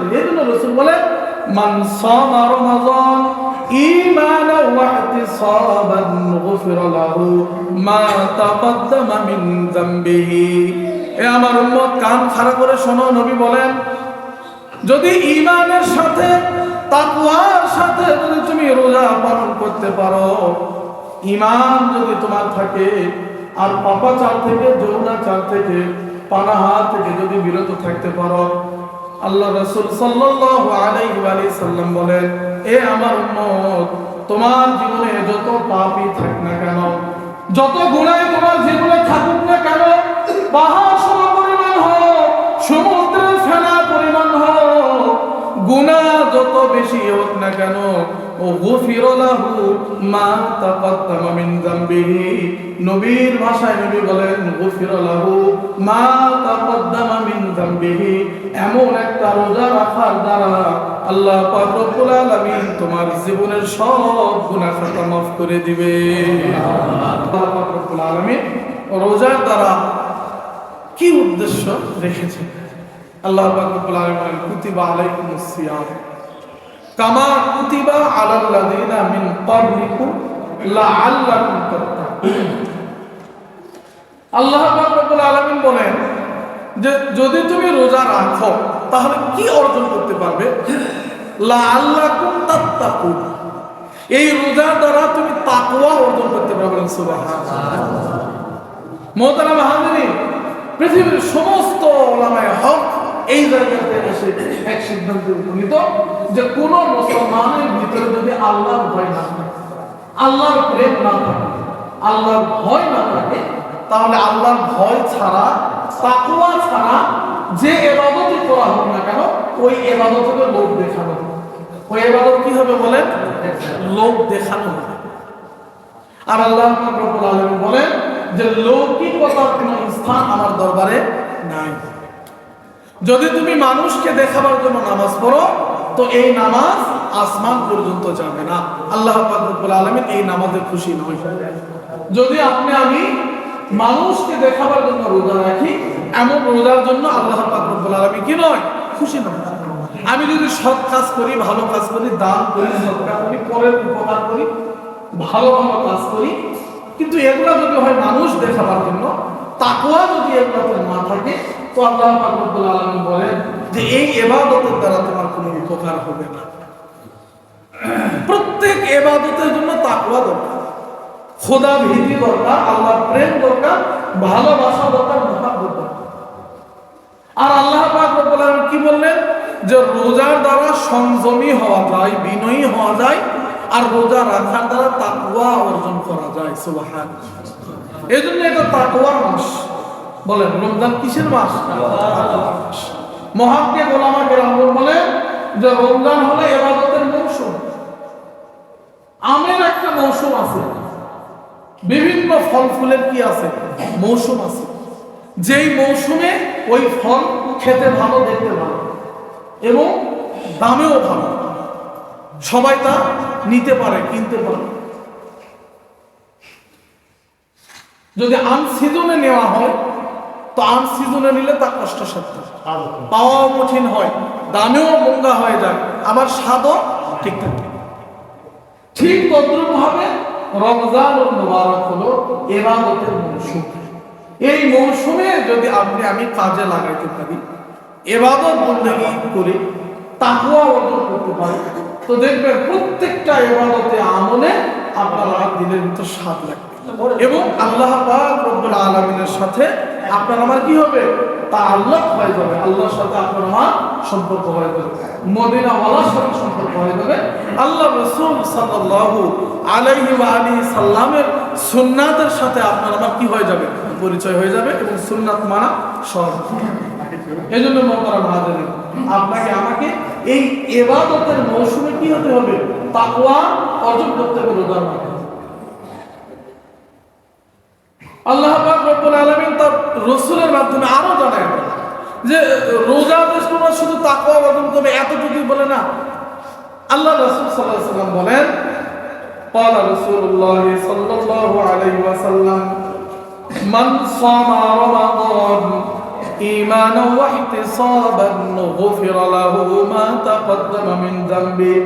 সাথে এই রসুল বলে আমার কান করে শোনো, নবী বলেন, যদি ইমানের সাথে, তাকওয়ার সাথে যদি তুমি রোজা পালন করতে পারো ইমান যদি তোমার থাকে, আর পাপাচার থেকে যৌনাচার থেকে, পানাহার থেকে যদি বিরত থাকতে পারো আল্লাহ রাসূল সাল্লাল্লাহু আলাইহি ওয়া সাল্লাম বলেন, এ আমার উম্মত, তোমার জীবনে যত পাপই থাক না কেন, যত গুনাহ তোমার জীবনে থাকুক না কেন পাহাড় সমপরিমাণ হোক হোক গুনাহ যত বেশি হোক না কেন, ও গফির লাহু মা তাকাদ্দামা মিন যামবিহি। নবীর ভাষায় নবী বলেন, গফির লাহু মা তাকাদ্দামা মিন যামবিহি। এমন একটা রোজা রাখার দ্বারা আল্লাহ পাক রব্বুল আলামিন তোমার জীবনের সব গুনাহ খাতা মাফ করে দিবে। আল্লাহ পাক রব্বুল আলামিন রোজার দ্বারা কি উদ্দেশ্য রেখেছে আল্লাহ বলেন যে, যদি তুমি রোজা রাখো, তাহলে কি অর্জন করতে পারবে? এই রোজার দ্বারা তুমি তাকওয়া অর্জন করতে পারবে সুবহানাল্লাহ। মোহতারা মাহামিনী পৃথিবীর সমস্ত এই এক সিদ্ধান্তে উপনীত, যে কোন মুসলমানের ভিতরে যদি আল্লাহর ভয় না থাকে, আল্লাহর প্রেম না থাকে, আল্লাহর ভয় না থাকে, তাহলে আল্লাহর ভয় ছাড়া তাকুয়া ছাড়া যে এবাদতই করা হোক না কেন, ওই এবাদতকে লোক দেখানো ওই এবাদত কি হবে বলেন? লোক দেখানো আর আল্লাহ রব্বুল আলামিন বলেন যে, লৌকিকতার কোনো স্থান আমার দরবারে নাই। যদি তুমি মানুষকে দেখাবার জন্য নামাজ পড়ো, তো এই নামাজ আসমান পর্যন্ত যাবে না। আল্লাহ আলামিন এই নামাজে খুশি নয়। যদি আপনি আমি মানুষকে দেখাবার জন্য রোজা রাখি, এমন রোজার জন্য আল্লাহ রব্বুল আলামিন কি নয়? খুশি নয়। আমি যদি সৎ কাজ করি, ভালো কাজ করি, দান করি করি, পরের উপকার করি, ভালো ভালো কাজ করি, কিন্তু এগুলা যদি হয় মানুষ দেখাবার জন্য তাকুয়া যদি এগুলোতে না থাকে এই এবাদতের দ্বারা তোমার কোনো উপকার হবে প্রত্যেক এবাদতের জন্য তাকুয়া দরকার। খোদা ভীতি দরকার, আল্লাহর প্রেম দরকার, ভালোবাসা দরকার আর আল্লাহ পাক রব্বুল কি বললেন? যে রোজার দ্বারা সংযমী হওয়া যায়, বিনয়ী হওয়া যায়, আর রোজা রাখার দ্বারা তাকওয়া অর্জন করা যায় সুবহান এই জন্য এটা তাকওয়ার মাস। বলেন, রমজান কিসের মাস? মহাত্মে গোলামা কেরামুল বলেন যে রমজান হলো এবাদতের মৌসুম। আমের একটা মৌসুম আছে। বিভিন্ন ফল ফুলের কি আছে? মৌসুম আছে। যেই মৌসুমে ওই ফল খেতে ভালো, দেখতে ভালো এবং দামেও ভালো। সবাই তা নিতে পারে, কিনতে পারে। যদি আন সিজনে নেওয়া হয় তো আন সিজনে নিলে তা কষ্টসাধ্য পাওয়াও কঠিন হয় দামেও মঙ্গা হয়ে যায় আমার স্বাদও ঠিকঠাক থাকে। ঠিক তদ্রুপ ভাবে রমজান ও মুবারক হলো এবাদতের মৌসুম। এই মৌসুমে যদি আপনি আমি কাজে লাগাইতে পারি এবাদত বন্দেগী করে তাকুয়া অর্জন করতে পারি তো দেখবেন প্রত্যেকটা এবাদতে আমলে আপনার দিনের ভিতর স্বাদ লাগবে। এবং আল্লাহ পাক রব্বুল আলামিনের সাথে আপনার আমার কি হবে? তা আল্লাহ হয়ে যাবে। আল্লাহর সাথে আপনার আমার সম্পর্ক হয়ে যাবে। মদিনা ওয়ালার সাথে সম্পর্ক হয়ে যাবে। আল্লাহ রসুল সাল্লাল্লাহু আলাইহি আলিহি সাল্লামের সুন্নাতের সাথে আপনার আমার কি হয়ে যাবে? পরিচয় হয়ে যাবে এবং সুন্নাত মানা সহজ এই জন্য মমতারা মহাদেব আপনাকে, আমাকে এই এবাদতের মৌসুমে কি হতে হবে? তাকওয়া অর্জন করতে হবে রোজার মাধ্যমে। আল্লাহ পাক রব্বুল আলামিন তার রসুলের মাধ্যমে আরো জানায় যে রোজা বেশ তোমরা শুধু তাকওয়া অর্জন করবে এতটুকুই বলে না আল্লাহ রাসূল সাল্লাল্লাহু আলাইহি ওয়াসাল্লাম বলেন قال رسول الله صلى الله عليه وسلم من صام رمضان إيمانا واحتسابا غفر له ما تقدم من ذنبه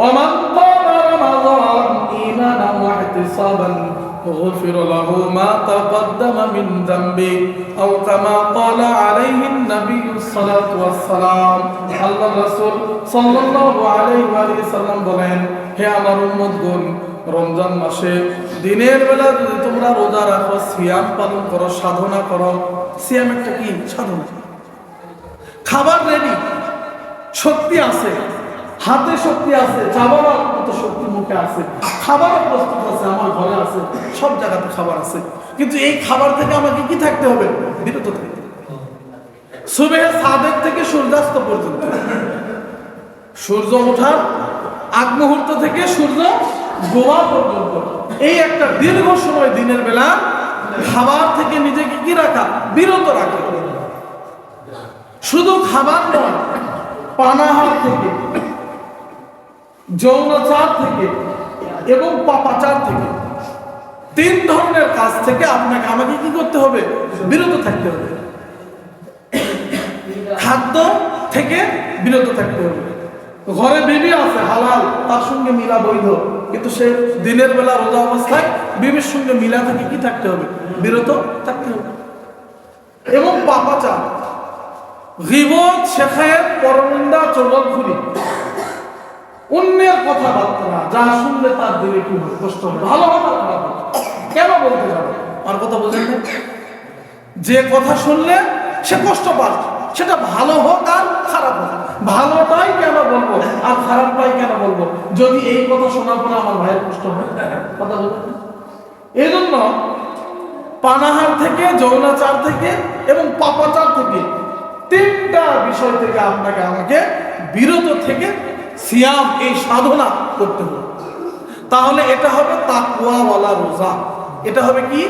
ومن قام رمضان إيمانا واحتسابا غفر له ما تقدم من ذنبه أو كما قال عليه النبي الصلاة والسلام الله الرسول صلى الله عليه وآله وسلم বলেন হে আমার উম্মতগণ রমজান মাসে দিনের বেলা যদি তোমরা রোজা রাখো সিয়াম পালন করো সাধনা করো সিয়াম একটা কি সাধনা খাবার রেডি শক্তি আছে হাতে শক্তি আছে, চাবাবার মতো শক্তি মুখে আছে, খাবারও প্রস্তুত আছে, আমার ঘরে আছে, সব জায়গাতে খাবার আছে। কিন্তু এই খাবার থেকে আমাকে কি থাকতে হবে? বিরত থাকতে সুবেহ সাদেক থেকে সূর্যাস্ত পর্যন্ত। সূর্য ওঠার আগ মুহূর্ত থেকে সূর্য গোয়া পর্যন্ত। এই একটা দীর্ঘ সময় দিনের বেলা খাবার থেকে নিজেকে কি রাখা? বিরত রাখা। শুধু খাবার নয়, পানাহার থেকে যৌনাচার থেকে এবং পাপাচার থেকে। তিন ধরনের কাজ থেকে আপনাকে, আমাকে কি করতে হবে? বিরত থাকতে হবে। খাদ্য থেকে বিরত থাকতে হবে। ঘরে বিবি আছে, হালাল, তার সঙ্গে মিলা বৈধ। কিন্তু সে দিনের বেলা রোজা অবস্থায় বিবির সঙ্গে মিলা থেকে কি থাকতে হবে? বিরত থাকতে হবে। এবং পাপাচার। গিবত শেখায়ত পরনিন্দা চগলখুরি অন্যের কথাবার্তা যা শুনলে তার দিলে কি হবে? কষ্ট হবে। ভালো আর খারাপ কেন বলতে যাবে? আর কথা বোঝেন? যে কথা শুনলে সে কষ্ট পায় সেটা ভালো হোক আর খারাপ হোক। ভালোটাই কেন বলব আর খারাপটাই কেন বলব? যদি এই কথা শোনার পরে আমার ভাইয়ের কষ্ট হয় কথা বলবেন এই জন্য পানাহার থেকে যৌনাচার থেকে এবং পাপাচার থেকে তিনটা বিষয় থেকে আপনাকে আমাকে বিরত থেকে সিয়াম এই সাধনা করতে হবে। তাহলে এটা হবে তাকুয়াওয়ালা রোজা। এটা হবে কি?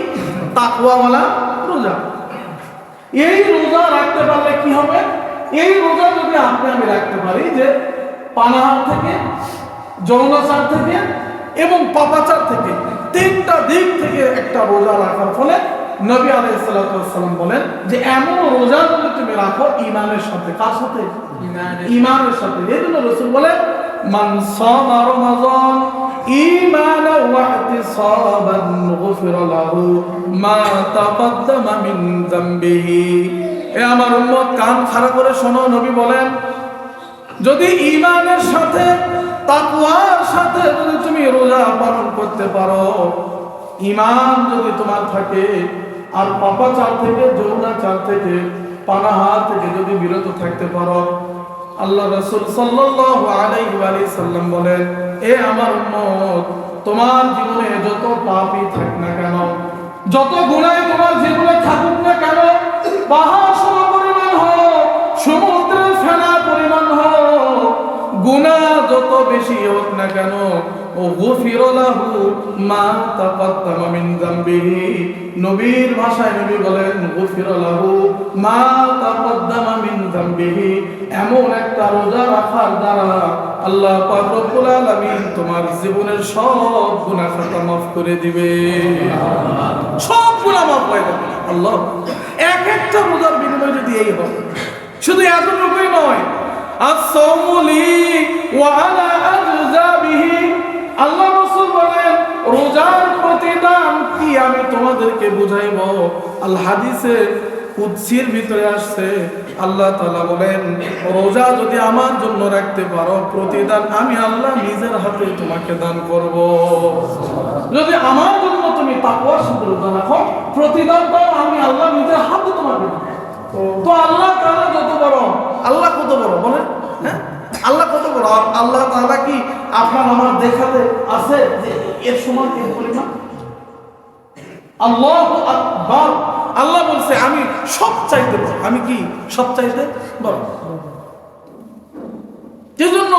তাকুয়াওয়ালা রোজা। এই রোজা রাখতে পারলে কি হবে? এই রোজা যদি আপনি আমি রাখতে পারি যে পানাহার থেকে যৌনাচার থেকে এবং পাপাচার থেকে, তিনটা দিক থেকে একটা রোজা রাখার ফলে নবী আলাইসালাম বলেন যে এমন রোজা যদি তুমি রাখো ইমানের সাথে। কার সাথে? ইমানের সাথে। এই জন্য রসুল বলেন মান সামা রমাযান ঈমানান ওয়া ইহতিসাবান গুফিরা লাহু মা তাকাদ্দামা মিন যামবিহি। এ আমার উম্মত কান খাড়া করে শোনো নবী বলেন যদি ইমানের সাথে তাকওয়ার সাথে যদি তুমি রোজা পালন করতে পারো ইমান যদি তোমার থাকে, আর পাপাচার থেকে যৌনাচার থেকে, পানাহার থেকে যদি বিরত থাকতে পারো, আল্লাহ রাসূল সাল্লাম বলেন, এ আমার উম্মত, তোমার জীবনে যত পাপই থাক না কেন, যত গুনাহ তোমার জীবনে থাকুক না কেন পাহাড় সম পরিমাণ হোক গুনাহ যত বেশি হোক না কেন, ও ভাষায় নবী মিন এমন একটা রাখার দ্বারা আল্লাহ তোমার জীবনের সব গুনাহ খাতা মাফ করে দিবে। সব গুনাহ মাফ হয়ে যাবে আল্লাহ, এক একটা রোজার বিনিময় যদি এই হয়, শুধু এতটুকুই নয় ওয়া আল্লাহ বলেন, রোজার প্রতিদান কি আমি তোমাদেরকে হাদিসে ভিতরে আসছে, আল্লাহ বলেন, রোজা যদি আমার জন্য রাখতে পারো, প্রতিদান আমি আল্লাহ নিজের হাতে তোমাকে দান করব। যদি আমার জন্য তুমি তাকওয়ার রোজা রাখো, প্রতিদানটাও আমি আল্লাহ নিজের হাতে তোমাকে তো আল্লাহ তাআলা যত বড় আল্লাহ কত বড় বলে হ্যাঁ? আল্লাহ কত বড়? আল্লাহ তাআলা কি আপনার আমার দেখাতে আছে যে এর সমান এর পরিমাণ? আল্লাহ আল্লাহ বলছে, আমি সব চাইতে বড়। আমি কি সব চাইতে বড় সেজন্য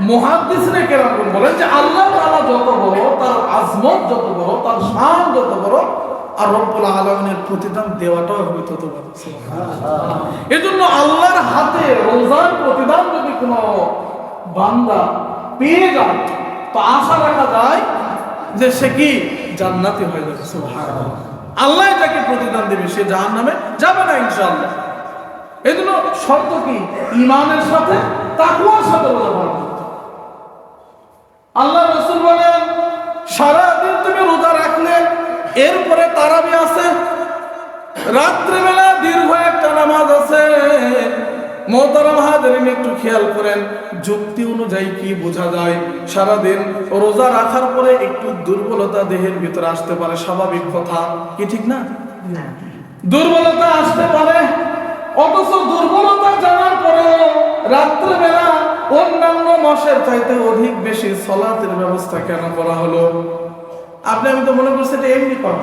মহাদিসরে বলেন যে আল্লাহ তাআলা যত বড়, তার আজমত যত বড়, তার শান যত বড় আর রব্বুল আলমের প্রতিদান দেওয়াটাও হবে তত বড় এজন্য আল্লাহর হাতে রোজার প্রতিদান যদি কোনো বান্দা পেয়ে যায়, তো আশা রাখা যায় যে সে কি? জান্নাতি হয়ে যাবে আল্লাহ যাকে প্রতিদান দেবে, সে জাহান নামে যাবে না, ইনশাআল্লাহ। এই জন্য শর্ত কি? ইমানের সাথে তাকুয়ার সাথে রোজা পালন রাত্রিবেলা দীর্ঘ একটা নামাজ আছে। মোহতারাম হাজারিন একটু খেয়াল করেন যুক্তি অনুযায়ী কি বোঝা যায়? সারাদিন রোজা রাখার পরে একটু দুর্বলতা দেহের ভিতরে আসতে পারে স্বাভাবিক কথা। কি ঠিক না? দুর্বলতা আসতে পারে অথচ দুর্বলতা জানার পরেও রাত্রেবেলা অন্যান্য মাসের চাইতে অধিক বেশি সলাতের ব্যবস্থা কেন করা হলো? আপনি আমি তো মনে করছি এটা এমনি করা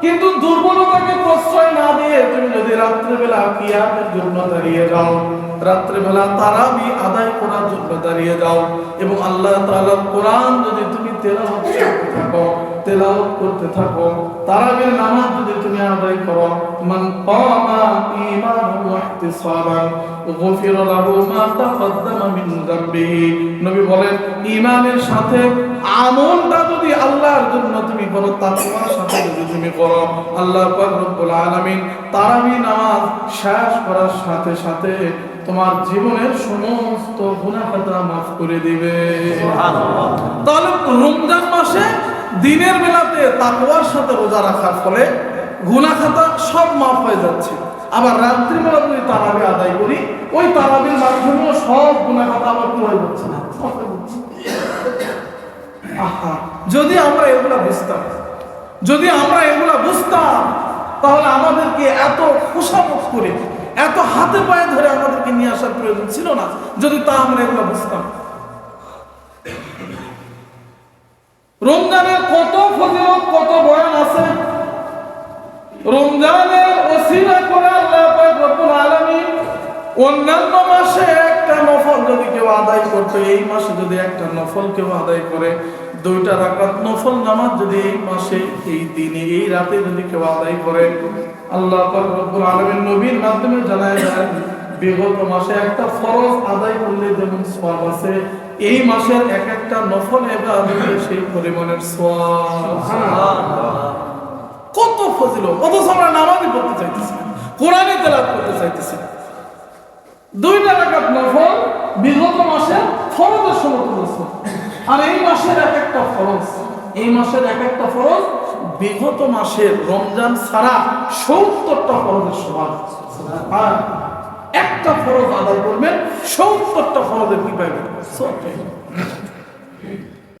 কিন্তু দুর্বলতাকে প্রশ্রয় না দিয়ে তুমি যদি রাত্রেবেলা কিয়ামের জন্য দাঁড়িয়ে যাও, রাত্রেবেলা তারাবি আদায় করার জন্য দাঁড়িয়ে যাও এবং আল্লাহ তালা কোরআন যদি তুমি তেলাওয়াত করতে থাকো তেলাওয়াত করতে থাকো। তারাবির নামাজ যদি তুমি আদায় করো মান কামা ঈমানান ওয়া ইহতিসাবান গুফিরা লাহু মা তাকদ্দামা মিন যামবিহি নবী বলেন ঈমানের সাথে আমলটা যদি আল্লাহর জন্য তুমি করো তাকওয়ার সাথে যদি তুমি করো আল্লাহ পাক রব্বুল আলামিন তারাবি নামাজ শেষ করার সাথে সাথে তোমার জীবনের সমস্ত গুনাহ খাতা মাফ করে দিবে। তাহলে রমজান মাসে দিনের বেলাতে তাকওয়ার সাথে রোজা রাখার ফলে গুনাহ খাতা সব মাফ হয়ে যাচ্ছে। আবার রাত্রি বেলা যদি তারাবি আদায় করি, ওই তারাবির মাধ্যমেও সব গুনাহ খাতা আবার হয়ে যাচ্ছে না। যদি আমরা এগুলা বুঝতাম, যদি আমরা এগুলা বুঝতাম, তাহলে আমাদেরকে এত খুশামত করে, এত হাতে পায়ে ধরে আমাদেরকে নিয়ে আসার প্রয়োজন ছিল না, যদি তা আমরা এগুলা বুঝতাম। রমজানের কত ফজিলত, কত বয়ান আছে? রমজানের ওসিলা করে আল্লাহ রব্বুল আলামিন অন্যান্য মাসে একটা নফল যদি কেউ আদায় করতো, এই মাসে যদি একটা নফল কেউ আদায় করে, দুইটা রাকাত নফল নামাজ যদি এই মাসে, এই দিনে, এই রাতে যদি কেউ আদায় করে, আল্লাহ রব্বুল আলামিন নবীর মাধ্যমে জানায় দেন, বিগত মাসে একটা ফরজ আদায় করলে যেমন সওয়াব আছে এই মাসের এক একটা নফল ইবাদতে সেই পরিমাণের কত ফজিল অথচ আমরা নামাজই পড়তে চাইতেছি। কোরআনে তেলাপ করতে চাইতেছি না। দুইটা রাকাত নফল, বিগত মাসে ফরজের সমতুল্য আর এই মাসের এক একটা ফরজ, এই মাসের এক একটা ফরজ, বিগত মাসের রমজান ছাড়া সত্তরটা ফরজের সমান একটা ফরজ আদায় করবেন সত্তরটা ফরজের কি পাইবেন।